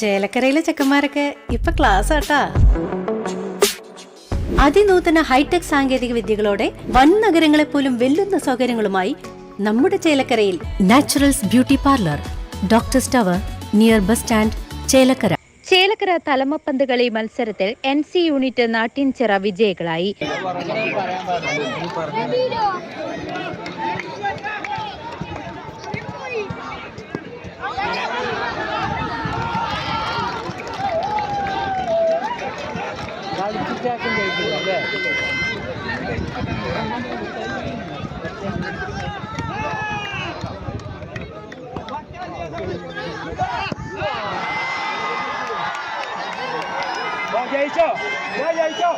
ചേലക്കരയിലെ ചെക്കന്മാരൊക്കെ ഇപ്പൊ ക്ലാസ് ആട്ടാ. അതിനൂതന ഹൈടെക് സാങ്കേതിക വിദ്യകളോടെ വൻ നഗരങ്ങളെ പോലും വെല്ലുന്ന സൗകര്യങ്ങളുമായി നമ്മുടെ ചേലക്കരയിൽ Naturals beauty parlour doctor tower near bus stand Chelakkara. Chelakkara തലമപ്പന്ത് കളി മത്സരത്തിൽ എൻ സി യൂണിറ്റ് നാട്ടിൻചിറ വിജയികളായി. ജയിച്ചോ ഞാൻ ജയിച്ചോ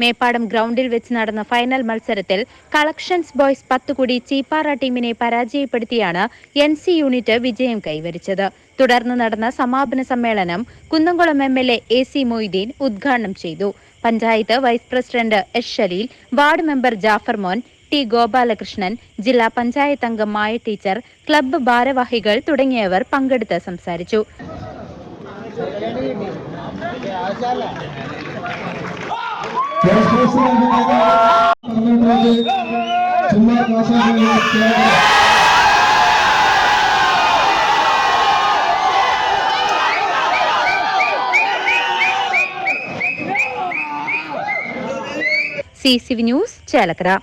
മേപ്പാടം ഗ്രൗണ്ടിൽ വെച്ച് നടന്ന ഫൈനൽ മത്സരത്തിൽ കളക്ഷൻസ് ബോയ്സ് പത്തുകുടി ചീപ്പാറ ടീമിനെ പരാജയപ്പെടുത്തിയാണ് എൻ സി യൂണിറ്റ് വിജയം കൈവരിച്ചത്. തുടർന്ന് നടന്ന സമാപന സമ്മേളനം Kunnamkulam M L A A C Moideen ഉദ്ഘാടനം ചെയ്തു. Panchayat vice president S Shaleel ward member Jafar Mon T Gopalakrishnan ജില്ലാ പഞ്ചായത്ത് അംഗം മായ ടീച്ചർ ക്ലബ്ബ് ഭാരവാഹികൾ തുടങ്ങിയവർ പങ്കെടുത്ത് സംസാരിച്ചു. సుమార్ కోసం సిసివి న్యూస్ చేలకరా.